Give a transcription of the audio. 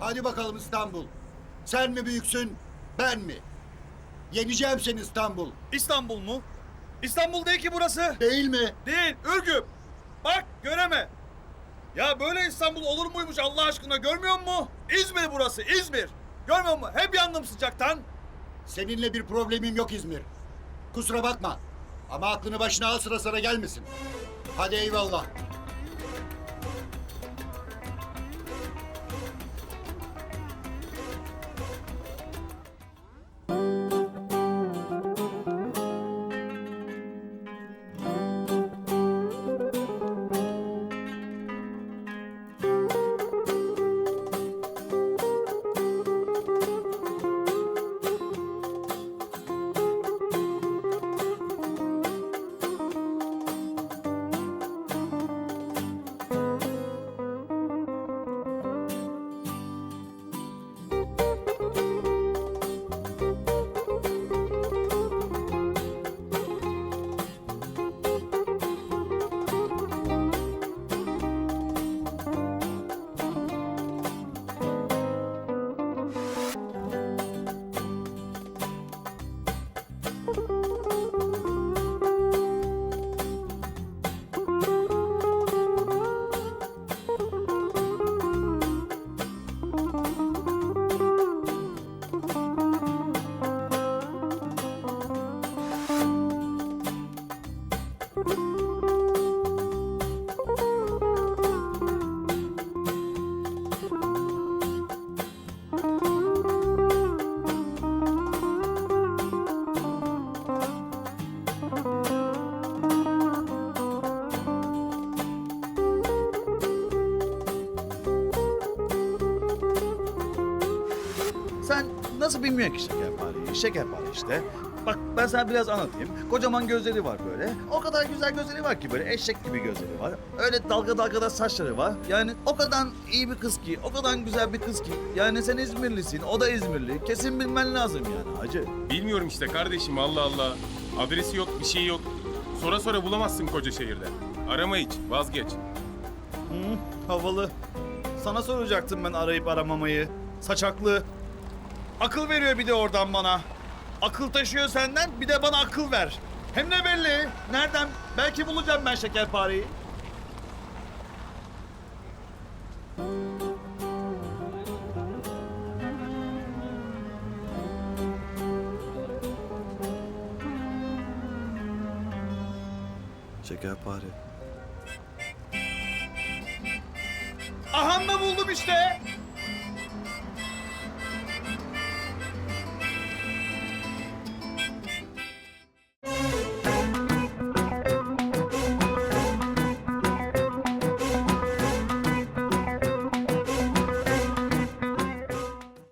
Hadi bakalım İstanbul. Sen mi büyüksün, ben mi? Yeneceğim seni İstanbul. İstanbul mu? İstanbul değil ki burası. Değil mi? Değil, Ürgüp. Bak, göreme. Ya böyle İstanbul olur muymuş Allah aşkına görmüyor musun? İzmir burası, İzmir. Görmüyor musun? Hep yandım sıcaktan. Seninle bir problemim yok İzmir. Kusura bakma. Ama aklını başına al sıra sıra gelmesin. Hadi eyvallah. Sen nasıl bilmiyorsun ki şekerpareyi? Şekerpare işte. Bak ben sana biraz anlatayım. Kocaman gözleri var böyle. O kadar güzel gözleri var ki böyle eşek gibi gözleri var. Öyle dalga dalga da saçları var. Yani o kadar iyi bir kız ki, o kadar güzel bir kız ki. Yani sen İzmirlisin, o da İzmirli. Kesin bilmen lazım yani hacı. Bilmiyorum işte kardeşim Allah Allah. Adresi yok, bir şey yok. Sonra sonra bulamazsın koca şehirde. Arama hiç, vazgeç. Hı, havalı. Sana soracaktım ben arayıp aramamayı. Saçaklı. Akıl veriyor bir de oradan bana. Akıl taşıyor senden bir de bana akıl ver. Hem ne belli? Nereden? Belki bulacağım ben şekerpareyi. Şekerpare. Aha da buldum işte.